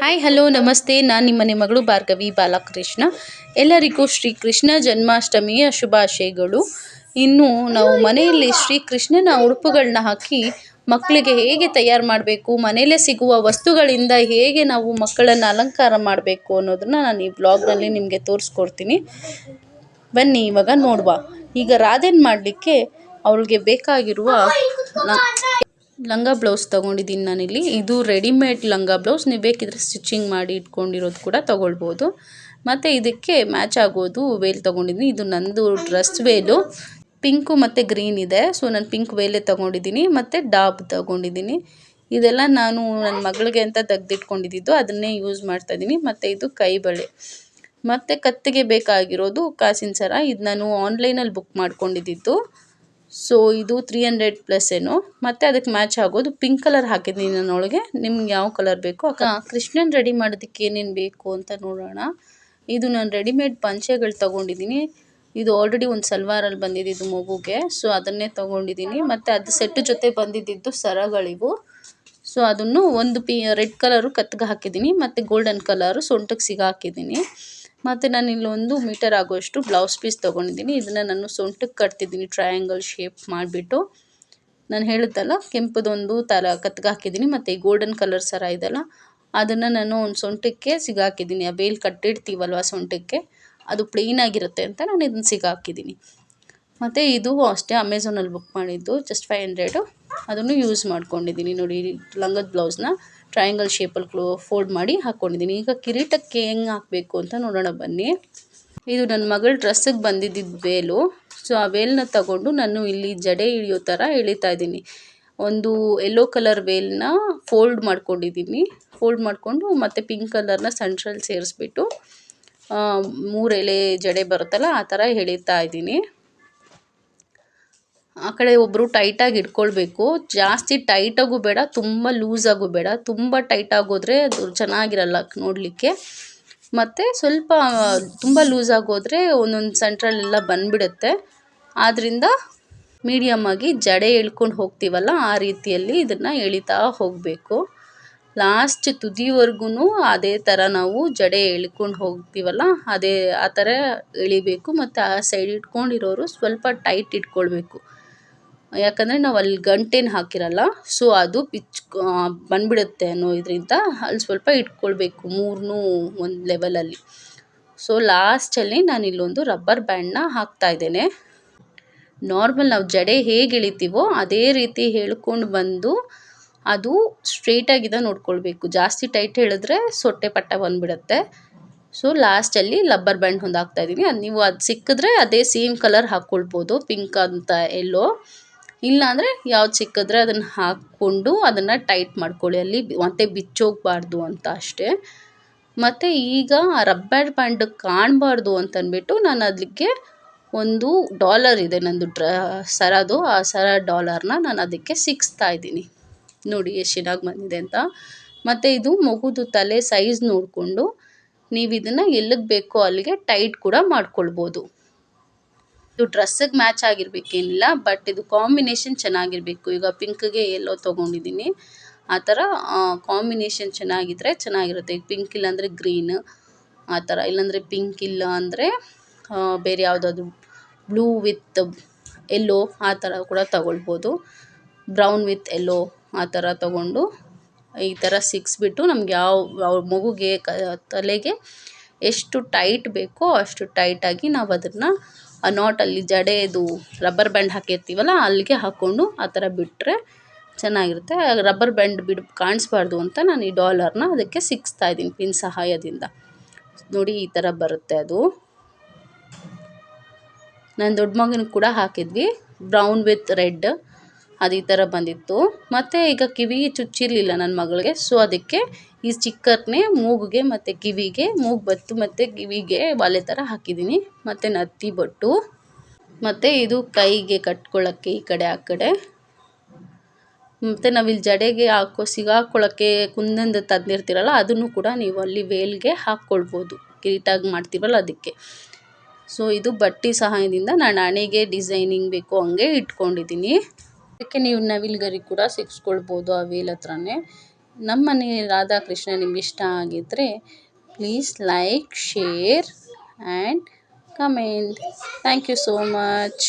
Hi hello ನಮಸ್ತೆ. ನಾನು ನಿಮ್ಮ ಮಗಳು ಭಾರ್ಗವಿ ಬಾಲಕೃಷ್ಣ. ಎಲ್ಲರಿಗೂ ಶ್ರೀ ಕೃಷ್ಣ ಜನ್ಮಾಷ್ಟಮಿಯ ಶುಭಾಶಯಗಳು. ಇನ್ನು ನಾವು ಮನೆಯಲ್ಲಿ ಶ್ರೀ ಕೃಷ್ಣನ ಉಡುಪುಗಳನ್ನ ಹಾಕಿ ಮಕ್ಕಳಿಗೆ ಹೇಗೆ ತಯಾರು ಮಾಡಬೇಕು, ಮನೆಯಲ್ಲೇ ಸಿಗುವ ವಸ್ತುಗಳಿಂದ ಹೇಗೆ ನಾವು ಮಕ್ಕಳನ್ನು ಅಲಂಕಾರ ಮಾಡಬೇಕು ಅನ್ನೋದನ್ನು ನಾನು ಈ ಬ್ಲಾಗ್ನಲ್ಲಿ ನಿಮಗೆ ತೋರಿಸ್ಕೊಡ್ತೀನಿ. ಬನ್ನಿ, ಇವಾಗ ನೋಡುವ. ಈಗ ರಾಧೆನ್ ಮಾಡಲಿಕ್ಕೆ ಅವಳಿಗೆ ಬೇಕಾಗಿರುವ ಲಂಗ ಬ್ಲೌಸ್ ತೊಗೊಂಡಿದ್ದೀನಿ ನಾನಿಲ್ಲಿ. ಇದು ರೆಡಿಮೇಡ್ ಲಂಗ ಬ್ಲೌಸ್. ನೀವು ಬೇಕಿದ್ರೆ ಸ್ಟಿಚಿಂಗ್ ಮಾಡಿ ಇಟ್ಕೊಂಡಿರೋದು ಕೂಡ ತೊಗೊಳ್ಬೋದು. ಮತ್ತು ಇದಕ್ಕೆ ಮ್ಯಾಚ್ ಆಗೋದು ವೇಲ್ ತೊಗೊಂಡಿದ್ದೀನಿ. ಇದು ನಂದು ಡ್ರೆಸ್ ವೇಲು. ಪಿಂಕು ಮತ್ತು ಗ್ರೀನ್ ಇದೆ. ಸೊ, ನಾನು ಪಿಂಕ್ ವೇಲೇ ತೊಗೊಂಡಿದ್ದೀನಿ. ಮತ್ತು ಡಾಬ್ ತೊಗೊಂಡಿದ್ದೀನಿ. ಇದೆಲ್ಲ ನಾನು ನನ್ನ ಮಗಳಿಗೆ ಅಂತ ತೆಗ್ದಿಟ್ಕೊಂಡಿದ್ದು. ಅದನ್ನೇ ಯೂಸ್ ಮಾಡ್ತಾ ಇದ್ದೀನಿ. ಮತ್ತು ಇದು ಕೈ ಬಳೆ ಮತ್ತು ಕತ್ತಿಗೆ ಬೇಕಾಗಿರೋದು ಕಾಸಿನ ಸರ. ಇದು ನಾನು ಆನ್ಲೈನಲ್ಲಿ ಬುಕ್ ಮಾಡ್ಕೊಂಡಿದ್ದು. ಸೊ ಇದು ತ್ರೀ ಹಂಡ್ರೆಡ್ ಪ್ಲಸ್ ಏನು. ಮತ್ತೆ ಅದಕ್ಕೆ ಮ್ಯಾಚ್ ಆಗೋದು ಪಿಂಕ್ ಕಲರ್ ಹಾಕಿದ್ದೀನಿ ನನ್ನೊಳಗೆ. ನಿಮ್ಗೆ ಯಾವ ಕಲರ್ ಬೇಕು ಅಕ್ಕ ಕೃಷ್ಣನ್ ರೆಡಿ ಮಾಡೋದಕ್ಕೆ ಏನೇನು ಬೇಕು ಅಂತ ನೋಡೋಣ. ಇದು ನಾನು ರೆಡಿಮೇಡ್ ಪಂಚೆಗಳು ತೊಗೊಂಡಿದ್ದೀನಿ. ಇದು ಆಲ್ರೆಡಿ ಒಂದು ಸಲ್ವಾರಲ್ಲಿ ಬಂದಿದ್ದು ಮಗುಗೆ. ಸೊ ಅದನ್ನೇ ತೊಗೊಂಡಿದ್ದೀನಿ. ಮತ್ತು ಅದು ಸೆಟ್ ಜೊತೆ ಬಂದಿದ್ದಿದ್ದು ಸರಗಳಿವು. ಸೊ ಅದನ್ನು ಒಂದು ಪಿ ರೆಡ್ ಕಲರು ಕತ್ಗೆ ಹಾಕಿದ್ದೀನಿ. ಮತ್ತು ಗೋಲ್ಡನ್ ಕಲರು ಸೊಂಟಕ್ಕೆ ಸಿಗ ಹಾಕಿದ್ದೀನಿ ಮತ್ತು ನಾನು ಒಂದು ಮೀಟರ್ ಆಗುವಷ್ಟು ಬ್ಲೌಸ್ ಪೀಸ್ ತೊಗೊಂಡಿದ್ದೀನಿ. ಇದನ್ನು ನಾನು ಸೊಂಟಕ್ಕೆ ಕಟ್ತಿದ್ದೀನಿ ಟ್ರಯಾಂಗಲ್ ಶೇಪ್ ಮಾಡಿಬಿಟ್ಟು. ನಾನು ಹೇಳುತ್ತಲ್ಲ ಕೆಂಪದೊಂದು ಥರ ಕತ್ಗೆ ಹಾಕಿದ್ದೀನಿ, ಮತ್ತು ಈ ಗೋಲ್ಡನ್ ಕಲರ್ ಸರ ಇದೆಲ್ಲ. ಅದನ್ನು ನಾನು ಒಂದು ಸೊಂಟಕ್ಕೆ ಸಿಗಾಕಿದ್ದೀನಿ. ಆ ಬೇಲ್ ಕಟ್ಟಿಡ್ತೀವಲ್ವ ಸೊಂಟಕ್ಕೆ? ಅದು ಪ್ಲೇನ್ ಆಗಿರುತ್ತೆ ಅಂತ ನಾನು ಇದನ್ನು ಸಿಗಾಕಿದ್ದೀನಿ. ಮತ್ತು ಇದು ಅಷ್ಟೇ ಅಮೆಝಾನಲ್ಲಿ ಬುಕ್ ಮಾಡಿದ್ದು ಜಸ್ಟ್ ಫೈವ್ ಹಂಡ್ರೆಡು ಅದನ್ನು ಯೂಸ್ ಮಾಡ್ಕೊಂಡಿದ್ದೀನಿ ನೋಡಿ ಲಂಗದ ಬ್ಲೌಸ್ನ. ಟ್ರಯಾಂಗಲ್ ಶೇಪಲ್ಲಿ ಕ್ಲೋ ಫೋಲ್ಡ್ ಮಾಡಿ ಹಾಕ್ಕೊಂಡಿದ್ದೀನಿ ಈಗ ಕಿರೀಟಕ್ಕೆ ಹೆಂಗೆ ಹಾಕಬೇಕು ಅಂತ ನೋಡೋಣ ಬನ್ನಿ. ಇದು ನನ್ನ ಮಗಳ ಡ್ರೆಸ್ಸಿಗೆ ಬಂದಿದ್ದಿದ್ದು ವೇಲು. ಸೊ ಆ ವೇಲ್ನ ತಗೊಂಡು ನಾನು ಇಲ್ಲಿ ಜಡೆ ಇಳಿಯೋ ಥರ ಎಳಿತಾ ಇದ್ದೀನಿ. ಒಂದು ಯೆಲ್ಲೋ ಕಲರ್ ವೇಲ್ನ ಫೋಲ್ಡ್ ಮಾಡ್ಕೊಂಡಿದ್ದೀನಿ. ಫೋಲ್ಡ್ ಮಾಡಿಕೊಂಡು ಮತ್ತು ಪಿಂಕ್ ಕಲರ್ನ ಸೆಂಟ್ರಲ್ಲಿ ಸೇರಿಸ್ಬಿಟ್ಟು ಮೂರು ಜಡೆ ಬರುತ್ತಲ್ಲ, ಆ ಥರ ಎಳಿತಾ ಇದ್ದೀನಿ. ಆ ಕಡೆ ಒಬ್ಬರು ಟೈಟಾಗಿ ಇಟ್ಕೊಳ್ಬೇಕು. ಜಾಸ್ತಿ ಟೈಟಾಗೂ ಬೇಡ, ತುಂಬ ಲೂಸಾಗೂ ಬೇಡ. ತುಂಬ ಟೈಟ್ ಆಗೋದ್ರೆ ಅದು ಚೆನ್ನಾಗಿರಲ್ಲ ನೋಡಲಿಕ್ಕೆ. ಮತ್ತು ಸ್ವಲ್ಪ, ತುಂಬ ಲೂಸ್ ಆಗೋದ್ರೆ ಒಂದೊಂದು ಸೆಂಟ್ರಲ್ಲೆಲ್ಲ ಬಂದುಬಿಡುತ್ತೆ. ಆದ್ದರಿಂದ ಮೀಡಿಯಮ್ ಆಗಿ ಜಡೆ ಎಳ್ಕೊಂಡು ಹೋಗ್ತೀವಲ್ಲ, ಆ ರೀತಿಯಲ್ಲಿ ಇದನ್ನು ಎಳಿತಾ ಹೋಗಬೇಕು. ಲಾಸ್ಟ್ ತುದಿವರೆಗೂ ಅದೇ ಥರ ನಾವು ಜಡೆ ಎಳ್ಕೊಂಡು ಹೋಗ್ತೀವಲ್ಲ, ಅದೇ, ಆ ಥರ ಎಳಿಬೇಕು. ಮತ್ತು ಆ ಸೈಡ್ ಇಟ್ಕೊಂಡಿರೋರು ಸ್ವಲ್ಪ ಟೈಟ್ ಇಟ್ಕೊಳ್ಬೇಕು. ಯಾಕಂದರೆ ನಾವು ಅಲ್ಲಿ ಗಂಟೇನು ಹಾಕಿರಲ್ಲ ಸೊ ಅದು ಪಿಚ್ ಬಂದ್ಬಿಡುತ್ತೆ ಅನ್ನೋ ಇದರಿಂದ ಅಲ್ಲಿ ಸ್ವಲ್ಪ ಇಟ್ಕೊಳ್ಬೇಕು ಮೂರನ್ನೂ ಒಂದು ಲೆವೆಲಲ್ಲಿ ಸೊ ಲಾಸ್ಟಲ್ಲಿ ನಾನು ಇಲ್ಲೊಂದು ರಬ್ಬರ್ ಬ್ಯಾಂಡ್ನ ಹಾಕ್ತಾ ಇದ್ದೇನೆ. ನಾರ್ಮಲ್ ನಾವು ಜಡೆ ಹೇಗೆ ಎಳಿತೀವೋ ಅದೇ ರೀತಿ ಹೇಳ್ಕೊಂಡು ಬಂದು ಅದು ಸ್ಟ್ರೈಟಾಗಿದೆ ನೋಡ್ಕೊಳ್ಬೇಕು. ಜಾಸ್ತಿ ಟೈಟ್ ಹೇಳಿದ್ರೆ ಸೊಟ್ಟೆ ಪಟ್ಟ ಬಂದುಬಿಡುತ್ತೆ. ಸೊ ಲಾಸ್ಟಲ್ಲಿ ಲಬ್ಬರ್ ಬ್ಯಾಂಡ್ ಒಂದು ಹಾಕ್ತಾ ಇದ್ದೀನಿ. ಅದು ನೀವು ಅದು ಸಿಕ್ಕಿದ್ರೆ ಅದೇ ಸೇಮ್ ಕಲರ್ ಹಾಕ್ಕೊಳ್ಬೋದು ಪಿಂಕ್ ಅಂತ ಎಲ್ಲೋ. ಇಲ್ಲ ಅಂದರೆ ಯಾವ್ದು ಸಿಕ್ಕಿದ್ರೆ ಅದನ್ನು ಹಾಕ್ಕೊಂಡು ಅದನ್ನು ಟೈಟ್ ಮಾಡ್ಕೊಳ್ಳಿ. ಅಲ್ಲಿ ಮತ್ತೆ ಬಿಚ್ಚೋಗಬಾರ್ದು ಅಂತ ಅಷ್ಟೇ. ಮತ್ತು ಈಗ ರಬ್ಬರ್ ಬ್ಯಾಂಡ್ ಕಾಣಬಾರ್ದು ಅಂತಂದ್ಬಿಟ್ಟು ನಾನು ಅದಕ್ಕೆ ಒಂದು ಡಾಲರ್ ಇದೆ ನಂದು ಡ್ರ, ಸರದು. ಆ ಸರ ಡಾಲರ್ನ ನಾನು ಅದಕ್ಕೆ ಸಿಕ್ಸ್ತಾ ಇದ್ದೀನಿ. ನೋಡಿ ಎಷ್ಟು ಚೆನ್ನಾಗಿ ಬಂದಿದೆ ಅಂತ. ಮತ್ತು ಇದು ಮಗುದು ತಲೆ ಸೈಜ್ ನೋಡಿಕೊಂಡು ನೀವು ಇದನ್ನು ಎಲ್ಲಿಗೆ ಬೇಕೋ ಅಲ್ಲಿಗೆ ಟೈಟ್ ಕೂಡ ಮಾಡ್ಕೊಳ್ಬೋದು. ಇದು ಡ್ರೆಸ್ಸಿಗೆ ಮ್ಯಾಚ್ ಆಗಿರಬೇಕೇನಿಲ್ಲ ಬಟ್ ಇದು ಕಾಂಬಿನೇಷನ್ ಚೆನ್ನಾಗಿರ್ಬೇಕು. ಈಗ ಪಿಂಕ್ಗೆ ಎಲ್ಲೋ ತೊಗೊಂಡಿದ್ದೀನಿ ಆ ಥರ ಕಾಂಬಿನೇಷನ್ ಚೆನ್ನಾಗಿದ್ರೆ ಚೆನ್ನಾಗಿರುತ್ತೆ. ಈಗ ಪಿಂಕ್ ಇಲ್ಲ ಅಂದರೆ ಗ್ರೀನ್ ಆ ಥರ. ಇಲ್ಲಾಂದರೆ ಪಿಂಕ್ ಇಲ್ಲ ಅಂದರೆ ಬೇರೆ ಯಾವುದಾದ್ರು ಬ್ಲೂ ವಿತ್ ಎಲ್ಲೋ ಆ ಥರ ಕೂಡ ತಗೊಳ್ಬೋದು. ಬ್ರೌನ್ ವಿತ್ ಎಲ್ಲೋ ಆ ಥರ ತಗೊಂಡು ಈ ಥರ ಸಿಕ್ಸ್ಬಿಟ್ಟು ನಮ್ಗೆ ಯಾವ ಯಾವ ಮಗುಗೆ ತಲೆಗೆ ಎಷ್ಟು ಟೈಟ್ ಬೇಕೋ ಅಷ್ಟು ಟೈಟಾಗಿ ನಾವು ಅದನ್ನು ಆ ನಾಟಲ್ಲಿ ಜಡೆದು ರಬ್ಬರ್ ಬ್ಯಾಂಡ್ ಹಾಕಿರ್ತೀವಲ್ಲ, ಅಲ್ಲಿಗೆ ಹಾಕ್ಕೊಂಡು ಆ ಥರ ಬಿಟ್ಟರೆ ಚೆನ್ನಾಗಿರುತ್ತೆ. ರಬ್ಬರ್ ಬ್ಯಾಂಡ್ ಬಿಡು ಕಾಣಿಸ್ಬಾರ್ದು ಅಂತ ನಾನು ಈ ಡಾಲರ್ನ ಅದಕ್ಕೆ ಸಿಕ್ಸ್ತಾ ಇದ್ದೀನಿ ಪಿನ್ ಸಹಾಯದಿಂದ. ನೋಡಿ ಈ ಥರ ಬರುತ್ತೆ ಅದು. ನನ್ನ ದೊಡ್ಡ ಮಗನಿಗೆ ಕೂಡ ಹಾಕಿದ್ವಿ ಬ್ರೌನ್ ವಿತ್ ರೆಡ್ ಅದು ಈ ಥರ ಬಂದಿತ್ತು. ಮತ್ತು ಈಗ ಕಿವಿ ಚುಚ್ಚಿರಲಿಲ್ಲ ನನ್ನ ಮಗಳಿಗೆ. ಸೊ ಅದಕ್ಕೆ ಈ ಸ್ಟಿಕ್ಕರ್ನೇ ಮೂಗಿಗೆ ಮತ್ತು ಕಿವಿಗೆ, ಮೂಗು ಬತ್ತು ಮತ್ತು ಕಿವಿಗೆ ಬಾಲೆ ಥರ ಹಾಕಿದ್ದೀನಿ. ಮತ್ತು ನತ್ತಿ ಬೊಟ್ಟು. ಮತ್ತು ಇದು ಕೈಗೆ ಕಟ್ಕೊಳ್ಳೋಕ್ಕೆ ಈ ಕಡೆ ಆ ಕಡೆ. ಮತ್ತು ನಾವಿಲ್ಲಿ ಜಡೆಗೆ ಹಾಕೋ, ಸಿಗಾಕೊಳ್ಳೋಕ್ಕೆ ಕುಂದಂದು ತಂದಿರ್ತೀರಲ್ಲ, ಅದನ್ನು ಕೂಡ ನೀವು ಅಲ್ಲಿ ವೇಲ್ಗೆ ಹಾಕ್ಕೊಳ್ಬೋದು. ಕಿರೀಟಾಗಿ ಮಾಡ್ತೀವಲ್ಲ ಅದಕ್ಕೆ. ಸೊ ಇದು ಬಟ್ಟೆ ಸಹಾಯದಿಂದ ನಾನು ಹಣೆಗೆ ಡಿಸೈನಿಂಗ್ ಬೇಕು ಹಂಗೆ ಇಟ್ಕೊಂಡಿದ್ದೀನಿ. ಅದಕ್ಕೆ ನೀವು ನವಿಲ್ಗರಿ ಕೂಡ ಸಿಕ್ಸ್ಕೊಳ್ಬೋದು ಆ ವೇಲ್ ಹತ್ರನೇ. ನಮ್ಮ ಮನೆ ರಾಧಾಕೃಷ್ಣ ನಿಮ್ಗೆ ಇಷ್ಟ ಆಗಿದ್ದರೆ please like share and comment thank you so much